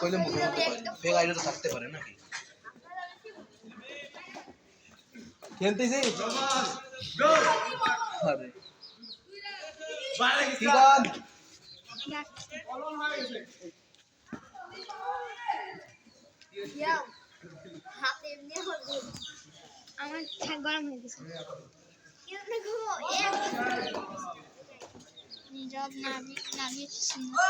করলে মুখে মতো পারে ফেক আইডি তো থাকতে পারে নাকি? খেলতেছি? আরে। কি হাতে এমনি আমার গরম হয়ে গেছে। Cevap mavi, mavi kısımda.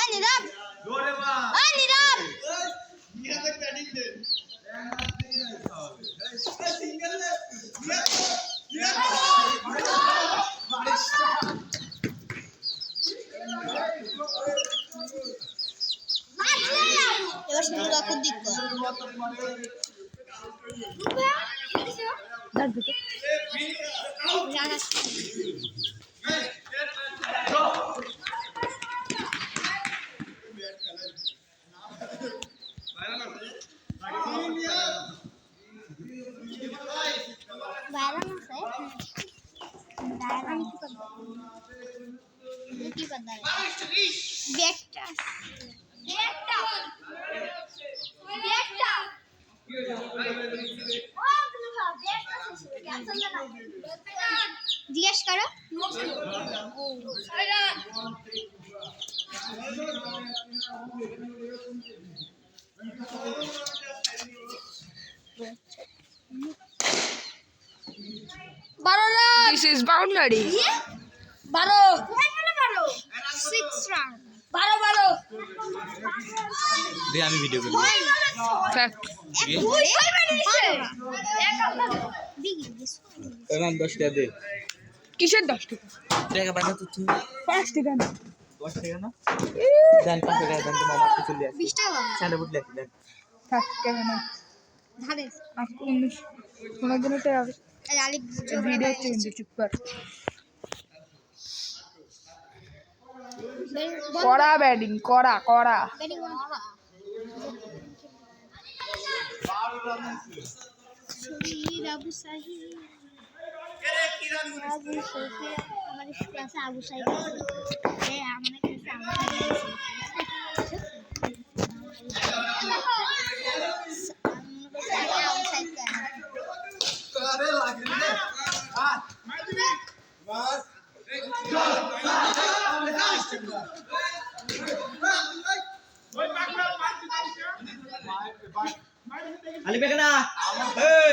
Anne Rab! Anne Rab! Yavaş bir dakika dik. Dakika. দিক কর বাইরে আছে আমি কি করব কি করব ব্যাগটা ব্যাগটা ব্যাগটা জিজ্ঞেস করো। বারো This is boundary. বারো বারো। Six run. বারো বারো। আমি ভিডিও করি Fact. নাম দশ টাকা দে। কিসের দশ টাকা? টাকা পাই না তো তুই পাঁচ টাকা না। দশ টাকা না? দেন পাঁচ টাকা দেন তো মামা তো চলে আসি। বিশ টাকা স্যান্ডে বুট লেখি দেন থাক কেন না। ধারে। আর কোনো কোনো টাকা আলিপ ভিডিও চেঞ্জ চুপ কর। কড়া ব্যাটিং কড়া কড়া আবু সাহি সাহি আমাদের ক্লাসে আবু সাহি হ্যাঁ আমাদের ক্লাসে আবু সাহি আবু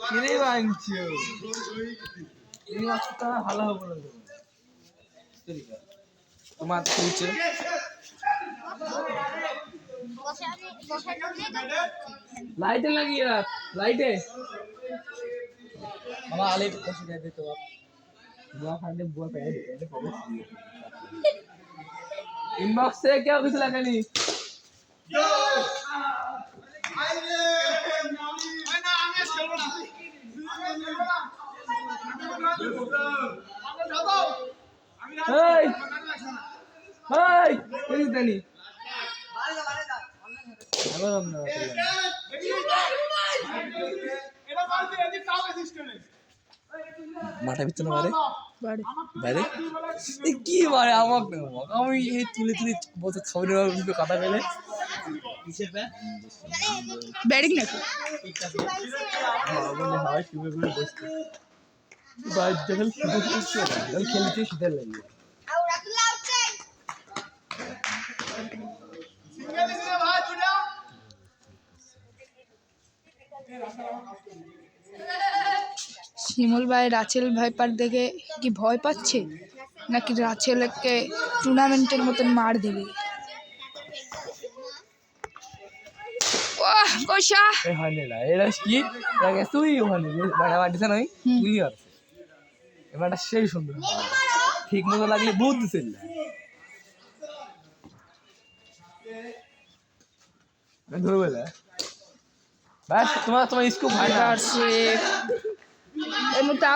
কিনে ভাঙছো এই মাছটা ভালো হবে না তো। মাছ তুলছে লাইটে লাগিয়ে রাখ লাইটে। আমার আলিট কষে দেয় দিতে বাপ। বুয়া খালে বুয়া পেয়ে ইনবক্সে কেউ কিছু লাগেনি। মাঠা ভিতরে মারে বাইরে কি মারে আমাক আমি এই তুলে তুলে বছর খাবারের কিন্তু কথা পেলে ব্যাটিং নাকি বাইর শুধু খেলতে লাগে। শিমুল ভাই রাচেল ভাইপার দেখে কি ভয় পাচ্ছে? নাকি রাচেলকে টুর্নামেন্টের মতন মার দেবে? ওহ কষা এ হয় না এটা কি? এটা তুই ওখানে মারা মাটিছে নয়। তুই আর। এবারটা সেই সুন্দর। ঠিক মতো লাগলে ধরবে না ব্যাস তোমার তোমার স্কুপ হয় না মুহূর্তে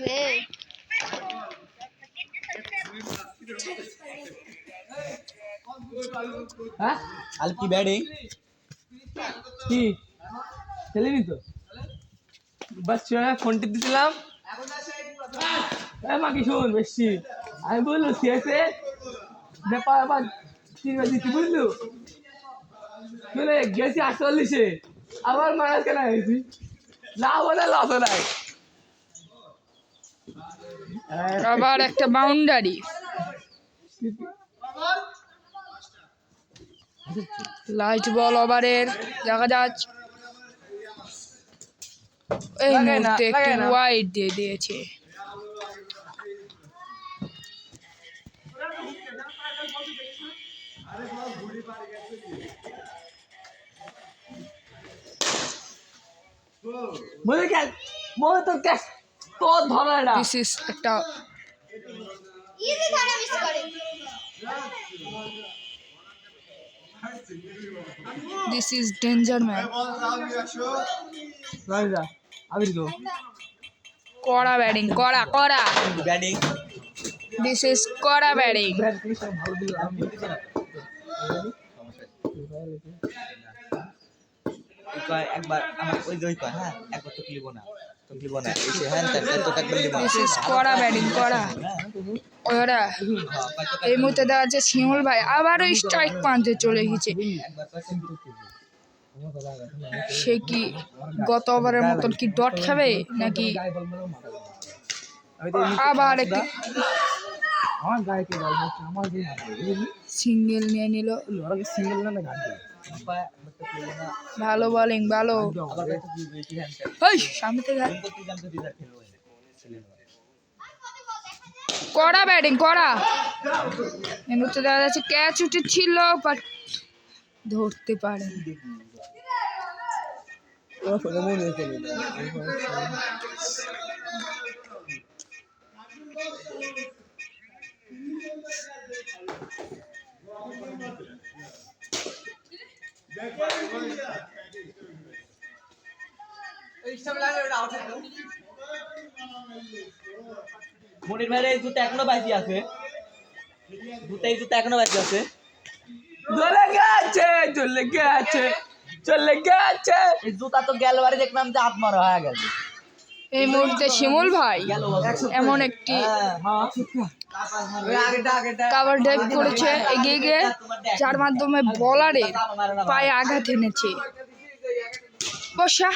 Hey. হ্যাঁ? কি ব্যাটিং কি? খেলিনি তো? বাস চলে ফোন টিপ দিছিলাম মা কি শোন বেশি আমি বলল সিএসে ব্যাপার আবার তিনবার দিচ্ছি বুঝলু? চলে গেছি আটচল্লিশে। আবার মারা কেন হয়েছি? লাভ হলে লস নাই। আবার একটা বাউন্ডারি লাইট বল ওভারের দেখা যাচ্ছে এই মুহূর্তে একটি ওয়াইড দিয়ে দিয়েছে। মনে কে মনে তো ক্যাশ তোর ধরে না। দিস ইজ একটা Easy ধরে মিস করে। This is danger man Raja Abir গো। কড়া ব্যাটিং কড়া কড়া। ব্যাটিং দিস ইজ কড়া ব্যাটিং একবার আমার ওই ওই কয় হ্যাঁ? একবার তো ক্লিব না। কড়া ব্যাটিং কড়া। ওরা এই মুহূর্তে দেখা যাচ্ছে শিমুল ভাই আবারও স্ট্রাইক পান্তে চলে গেছে। সে কি গত ওভারের মতন কি ডট খাবে নাকি? আবার একটি? সিঙ্গেল নিয়ে নিল। সিঙ্গেল না? ভালো বলিং ভালো। সামনে থেকে কড়া ব্যাটিং কড়া। এই দেখা যাচ্ছে ক্যাচ উঠে ছিল বাট ধরতে পারে ওরা ফোনে মনে হয় চলে যায়। মনির ভাইয়ের এই জুতো এখনও বাকি আছে। জুতো এই জুতো এখনও বাকি আছে। চলে গেছে চলে গেছে চলে গেছে। এই জুতা তো গেল বারে দেখলাম যে হাত মারা হয়ে গেছে। এই মুহূর্তে শিমুল ভাই গেল এমন একটি হ্যাঁ। কাভার ড্রাইভ করেছে এগিয়ে গিয়ে যার মাধ্যমে বলারের পায়ে আঘাত এনেছে। বসা।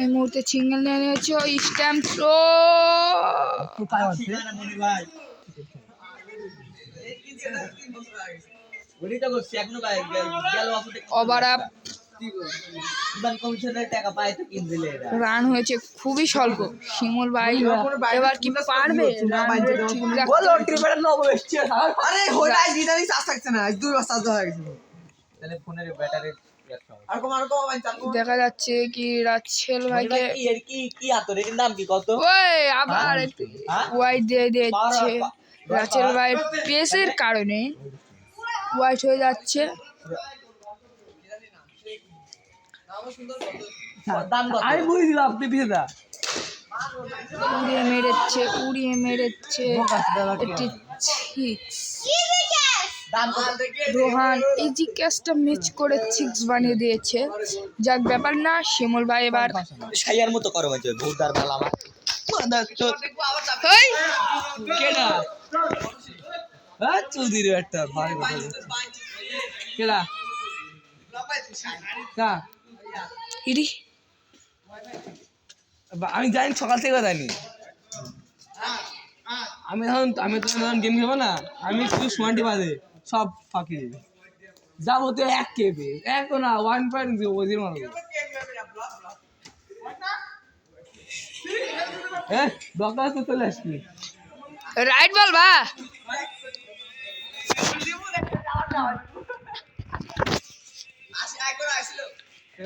এই মুহূর্তে সিঙ্গেল নিয়ে নিয়েছে ওই স্ট্যাম্প থ্রো ওভার আপ ইমান কমিশনের টাকা পায় তো কিন দিলে এরা। রান হয়েছে খুবই স্বল্প। শিমুল ভাই এবার কি পারবে? হয়ে দেখা যাচ্ছে কি রাচ্ছেল ভাইকে কি এর কি কি আতর? এর নাম কি? কত? ওই আবার হ্যাঁ? হোয়াইট দিয়ে দিচ্ছে রাচেল ভাইয়ের পেসের কারণে হোয়াইট হয়ে যাচ্ছে। আমি বুঝলাম আপনি পিছিয়ে দা উড়িয়ে মেরেছে উড়িয়ে মেরেছে। রোহান ইজি ক্যাচটা মিস করে সিক্স বানিয়ে দিয়েছে। যাক ব্যাপার না শিমুল ভাই এবার ছাইয়ার মতো করো হয়েছে ভূতার আমার। কেডা? হ্যাঁ চৌধুরী একটা। কেডা? কা বা- আমি জানি সকাল থেকে জানি। আমি যখন আমি তো গেম খেলব না। আমি শুধু সোয়ান্টি বাজে সব ফাঁকি দেবে। যাব তো এক কেবে এক না ওয়ান পয়েন্ট জিরো জিরো মারবো। হ্যাঁ দরকার তো চলে আসবি। রাইট বল বা। ও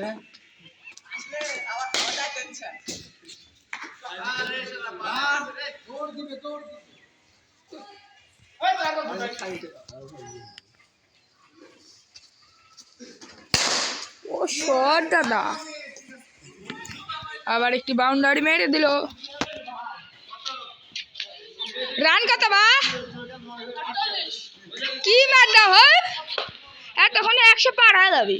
শট দাদা। আবার একটি বাউন্ডারি মেরে দিল। রান কত বা। কি মারটা হয় এতক্ষণে একশো হয়ে যাবি।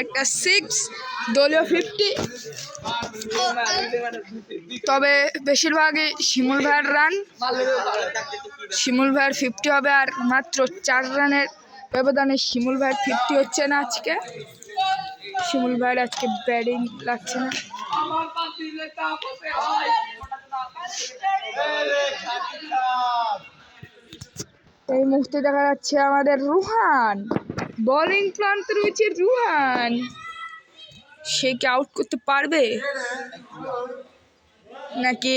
একটা সিক্স দলীয় ফিফটি তবে বেশিরভাগই শিমুল ভাইয়ের রান শিমুল ভাইয়ের ফিফটি হবে আর মাত্র চার রানের ব্যবধানে শিমুল ভাইয়ের ফিফটি হচ্ছে না আজকে। শিমুল ভাইয়ের আজকে ব্যাটিং লাগছে না। এই মুহূর্তে দেখা যাচ্ছে আমাদের রুহান। বোলিং প্রান্ত রয়েছে রুহান। সে কি আউট করতে পারবে? নাকি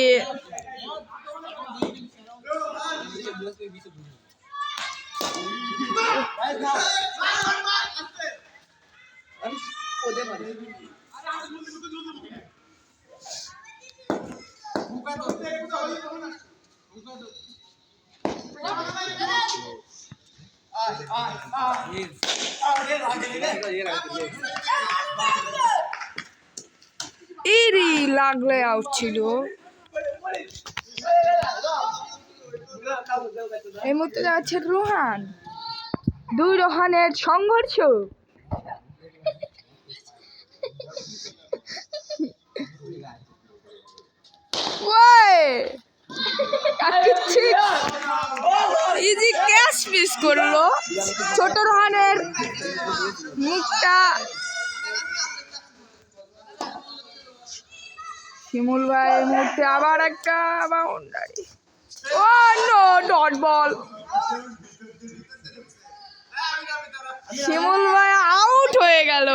ইরি লাগলে আউট ছিল এই মুহূর্তে যাচ্ছে রোহান। দুই রোহানের সংঘর্ষ। ওয়ে করল ছোট রোহানের মুখটা শিমুল ভাই এই মুহূর্তে আবার একটা বাউন্ডারি। ও, নো ডট বল। শিমুল ভাই আউট হয়ে গেল।